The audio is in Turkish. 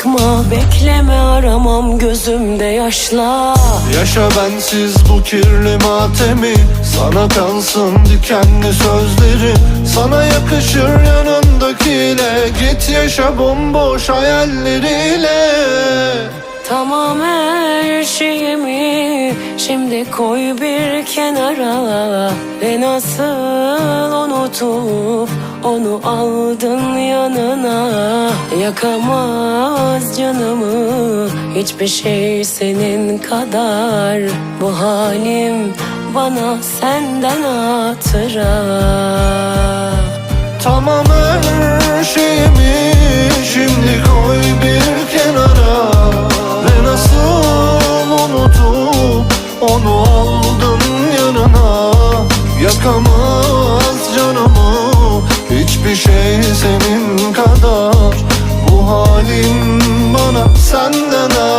çıkma Bekleme aramam gözümde yaşla. Yaşa bensiz bu kirli matemi. Sana kalsın dikenli sözleri. Sana yakışır yanındakiyle. Git yaşa bomboş hayalleriyle. Tamam her şeyimi. Şimdi koy bir kenara. Ve nasıl unutup onu aldın yanına Yakamaz canımı. Hiçbir şey senin kadar. Bu halim bana senden hatıra. Tamam her şeyimi şimdi koy bir kenara. Ve nasıl unutup onu aldın yanına. Yakamaz halim bana senden